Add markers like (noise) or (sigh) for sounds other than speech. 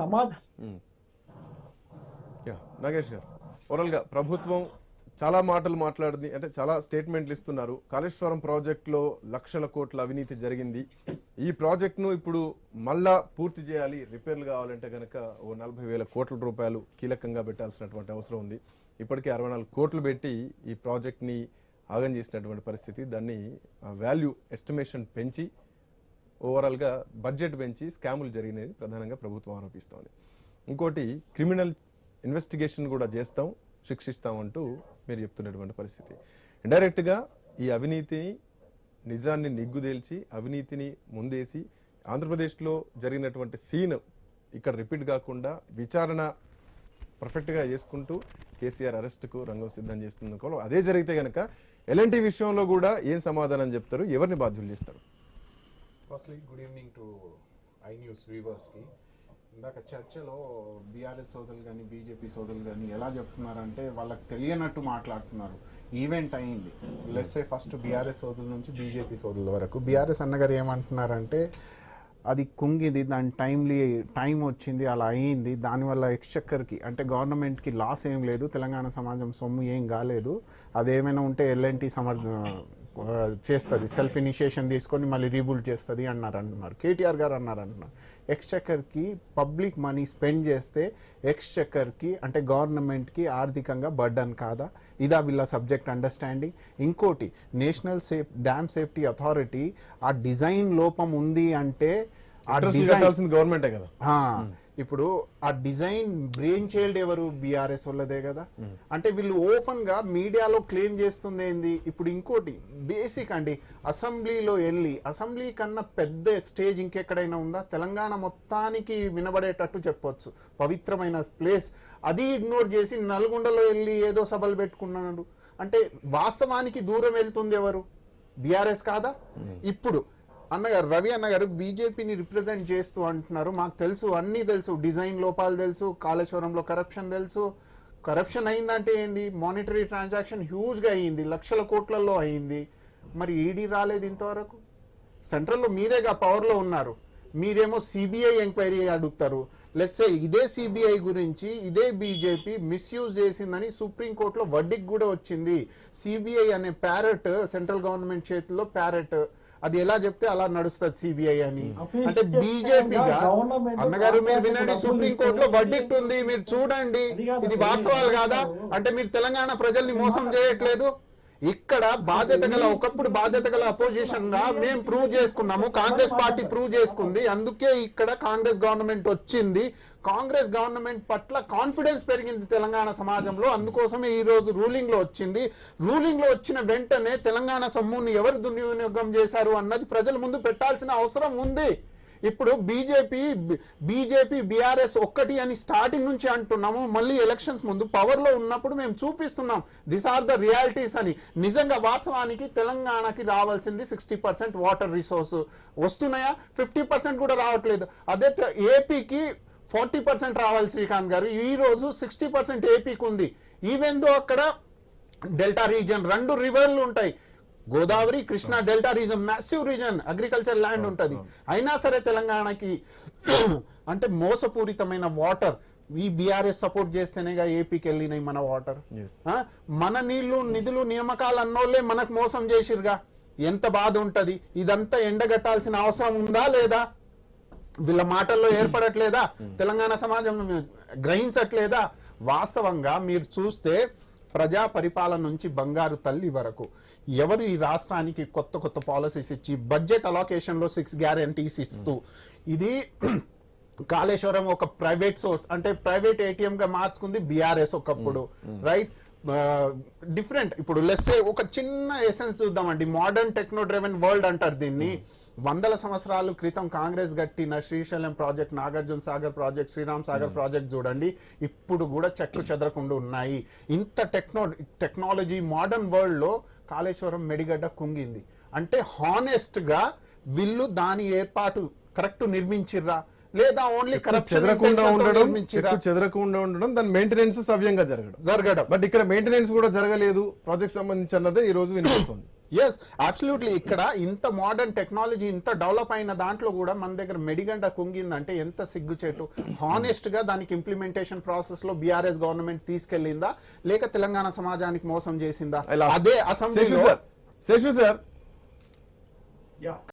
సమాధానం. నాగేష్ గారు ఓవరాల్గా ప్రభుత్వం చాలా మాటలు మాట్లాడింది అంటే చాలా స్టేట్మెంట్లు ఇస్తున్నారు. కాళేశ్వరం ప్రాజెక్టులో లక్షల కోట్ల అవినీతి జరిగింది. ఈ ప్రాజెక్టును ఇప్పుడు మళ్ళా పూర్తి చేయాలి రిపేర్లు కావాలంటే కనుక ఓ నలభై వేల కోట్ల రూపాయలు కీలకంగా పెట్టాల్సినటువంటి అవసరం ఉంది. ఇప్పటికే అరవై నాలుగు కోట్లు పెట్టి ఈ ప్రాజెక్ట్ని ఆగం చేసినటువంటి పరిస్థితి దాన్ని వాల్యూ ఎస్టిమేషన్ పెంచి ఓవరాల్గా బడ్జెట్ పెంచి స్కాములు జరిగినది ప్రధానంగా ప్రభుత్వం ఆరోపిస్తోంది. ఇంకోటి క్రిమినల్ ఇన్వెస్టిగేషన్ కూడా చేస్తాం శిక్షిస్తాం అంటూ మీరు చెప్తున్నటువంటి పరిస్థితి. ఇండైరెక్ట్గా ఈ అవినీతిని నిజాన్ని నిగ్గుదేల్చి అవినీతిని ముందేసి ఆంధ్రప్రదేశ్లో జరిగినటువంటి సీన్ ఇక్కడ రిపీట్ కాకుండా విచారణ పర్ఫెక్ట్గా చేసుకుంటూ కేసీఆర్ అరెస్ట్కు రంగం సిద్ధం చేస్తున్న అదే జరిగితే కనుక ఎలాంటి విషయంలో కూడా ఏం సమాధానం చెప్తారు? ఎవరిని బాధ్యులు చేస్తారు? Firstly good evening to I news వ్యూవర్స్కి ఇందాక చర్చలో బీఆర్ఎస్ సోదరులు కానీ బీజేపీ సోదరులు కానీ ఎలా చెప్తున్నారంటే వాళ్ళకి తెలియనట్టు మాట్లాడుతున్నారు. ఈవెంట్ అయింది. లెస్సే ఫస్ట్ బీఆర్ఎస్ సోదరుల నుంచి బీజేపీ సోదరుల వరకు. బీఆర్ఎస్ అన్నగారు ఏమంటున్నారంటే అది కుంగింది దాని టైంలీ టైం వచ్చింది అలా అయింది. దానివల్ల ఎక్స్చక్కర్కి అంటే గవర్నమెంట్కి లాస్ ఏం లేదు. తెలంగాణ సమాజం సొమ్ము ఏం కాలేదు. అదేమైనా ఉంటే ఎల్ఎన్టీ సమర్థ చేస్తుంది సెల్ఫ్ ఇనిషియేషన్ తీసుకొని మళ్ళీ రీబుల్డ్ చేస్తుంది అన్నారు అంటున్నారు కేటీఆర్ గారు అన్నారు అంటున్నారు ఎక్స్చక్కర్కి పబ్లిక్ మనీ స్పెండ్ చేస్తే ఎక్స్చక్కర్కి అంటే గవర్నమెంట్కి ఆర్థికంగా బర్డన్ కాదా? ఇదా వీళ్ళ సబ్జెక్ట్ అండర్స్టాండింగ్ ఇంకోటి national safe dam safety authority ఆ డిజైన్ లోపం ఉంది అంటే ఆ డిజైన్ గవర్నమెంటే కదా. ఆ, ఇప్పుడు ఆ డిజైన్ బ్రెయిన్ చైల్డ్ ఎవరు? బీఆర్ఎస్ వాళ్ళదే కదా. అంటే వీళ్ళు ఓపెన్గా మీడియాలో క్లెయిమ్ చేస్తుంది ఏంది? ఇప్పుడు ఇంకోటి బేసిక్ అండి అసెంబ్లీలో వెళ్ళి అసెంబ్లీ కన్నా పెద్ద స్టేజ్ ఇంకెక్కడైనా ఉందా? తెలంగాణ మొత్తానికి వినబడేటట్టు చెప్పొచ్చు. పవిత్రమైన ప్లేస్. అది ఇగ్నోర్ చేసి నల్గొండలో వెళ్ళి ఏదో సభలు పెట్టుకున్నాడు. అంటే వాస్తవానికి దూరం వెళ్తుంది ఎవరు? బీఆర్ఎస్ కాదా? ఇప్పుడు అన్నగారు రవి అన్నగారు బీజేపీని రిప్రజెంట్ చేస్తూ అంటున్నారు. మాకు తెలుసు అన్నీ తెలుసు. డిజైన్ లోపాలు తెలుసు కాళేశ్వరంలో కరప్షన్ తెలుసు. కరప్షన్ అయిందంటే ఏంది? మానిటరీ ట్రాన్సాక్షన్ హ్యూజ్గా అయ్యింది లక్షల కోట్లలో అయింది. మరి ఈడీ రాలేదు ఇంతవరకు? సెంట్రల్లో మీరేగా పవర్లో ఉన్నారు. మీరేమో సిబిఐ ఎంక్వైరీ అడుగుతారు. లెస్సే ఇదే సిబిఐ గురించి ఇదే బీజేపీ మిస్యూజ్ చేసిందని సుప్రీంకోర్టులో వడ్డీకి కూడా వచ్చింది. సిబిఐ అనే ప్యారెట్ సెంట్రల్ గవర్నమెంట్ చేతిలో ప్యారెట్ అది ఎలా చెప్తే అలా నడుస్తుంది సిబిఐ అని. అంటే బీజేపీగా అన్నగారు మీరు వినండి డబ్బులు సుప్రీం కోర్టులో వడ్డీక్ట్ ఉంది మీరు చూడండి. ఇది వాస్తవాలు కాదా? అంటే మీరు తెలంగాణ ప్రజల్ని మోసం చేయట్లేదు. ఇక్కడ బాధ్యత గల ఒకప్పుడు బాధ్యత గల అపోజిషన్గా మేము ప్రూవ్ చేసుకున్నాము. కాంగ్రెస్ పార్టీ ప్రూవ్ చేసుకుంది. అందుకే ఇక్కడ కాంగ్రెస్ గవర్నమెంట్ వచ్చింది. కాంగ్రెస్ గవర్నమెంట్ పట్ల కాన్ఫిడెన్స్ పెరిగింది తెలంగాణ సమాజంలో. అందుకోసమే ఈ రోజు రూలింగ్లో వచ్చింది. రూలింగ్లో వచ్చిన వెంటనే తెలంగాణ సమ్ముని ఎవరు దుర్వినియోగం చేశారు అన్నది ప్రజల ముందు పెట్టాల్సిన అవసరం ఉంది. ఇప్పుడు బీజేపీ బీజేపీ బీఆర్ఎస్ ఒక్కటి అని స్టార్టింగ్ నుంచి అంటున్నాము. మళ్ళీ ఎలక్షన్స్ ముందు పవర్లో ఉన్నప్పుడు మేము చూపిస్తున్నాం. దిస్ ఆర్ ద రియాలిటీస్ అని. నిజంగా వాస్తవానికి తెలంగాణకి రావాల్సింది సిక్స్టీ పర్సెంట్ వాటర్ రిసోర్స్ వస్తున్నాయా? ఫిఫ్టీ పర్సెంట్ కూడా రావట్లేదు. అదే ఏపీకి ఫార్టీ పర్సెంట్ రావాలి శ్రీకాంత్ గారు. ఈ రోజు సిక్స్టీ పర్సెంట్ ఏపీకి ఉంది ఈవెన్ దో అక్కడ డెల్టా రీజియన్ రెండు రివర్లు ఉంటాయి. Godavari Krishna delta region massive region agriculture land ఉంటది. అయినా సరే తెలంగాణకి (clears throat) అంటే మోసపూరితమైన వాటర్ ఈ బీఆర్ఎస్ సపోర్ట్ చేస్తేనేగా ఏపీకి వెళ్ళినాయి మన వాటర్. మన నీళ్ళు నిధులు నియామకాలు అన్నోళ్ళే మనకు మోసం చేసిరుగా ఎంత బాధ ఉంటది? ఇదంతా ఎండగట్టాల్సిన అవసరం ఉందా లేదా? వీళ్ళ మాటల్లో ఏర్పడట్లేదా? తెలంగాణ సమాజం గ్రహించట్లేదా? వాస్తవంగా మీరు చూస్తే ప్రజా పరిపాలన నుంచి బంగారు తల్లి వరకు. ఎవరు ఈ రాష్ట్రానికి కొత్త కొత్త పాలసీస్ ఇచ్చి బడ్జెట్ అలోకేషన్లో సిక్స్ గ్యారంటీస్ ఇస్తూ ఇది కాళేశ్వరం ఒక ప్రైవేట్ సోర్స్ అంటే ప్రైవేట్ ఏటీఎం గా మార్చుకుంది బీఆర్ఎస్ ఒకప్పుడు రైట్ డిఫరెంట్ ఇప్పుడు లెస్సే ఒక చిన్న ఎసెన్స్ చూద్దామండి మోడర్న్ టెక్నో డ్రివెన్ వరల్డ్ అంటారు దీన్ని. వందల సంవత్సరాల క్రితం కాంగ్రెస్ గట్టిన Srisailam project Nagarjuna Sagar project Sriram Sagar project చూడండి ఇప్పుడు కూడా చెక్కు చెదరకుండా ఉన్నాయి. ఇంత టెక్నో టెక్నాలజీ మోడర్న్ వరల్డ్లో కాళేశ్వరం మెడిగడ్డ కుంగింది. అంటే హానెస్ట్గా వీళ్ళు దాని ఏర్పాటు కరెక్ట్ నిర్మించిర్రా? లేదా ఓన్లీ కరప్షన్ చెదరకుండా ఉండడం చెదరకుండా ఉండడం దాని మెయింటెనెన్స్ సవ్యంగా జరగడం. జరగడం. బట్ ఇక్కడ మెయింటెనెన్స్ కూడా జరగలేదు. ప్రాజెక్ట్ సంబంధించి అన్నదే ఈ రోజు వినిపిస్తుంది. ఎస్ అబ్సల్యూట్లీ ఇక్కడ ఇంత మోడర్న్ టెక్నాలజీ ఇంత డెవలప్ అయిన దాంట్లో కూడా మన దగ్గర మెడిగంట కుంగిందంటే ఎంత సిగ్గుచేటు. హానెస్ట్గా దానికి ఇంప్లిమెంటేషన్ ప్రాసెస్లో బీఆర్ఎస్ గవర్నమెంట్ తీసుకెళ్ళిందా లేక తెలంగాణ సమాజానికి మోసం చేసిందా? అదే సార్. శేషు సార్.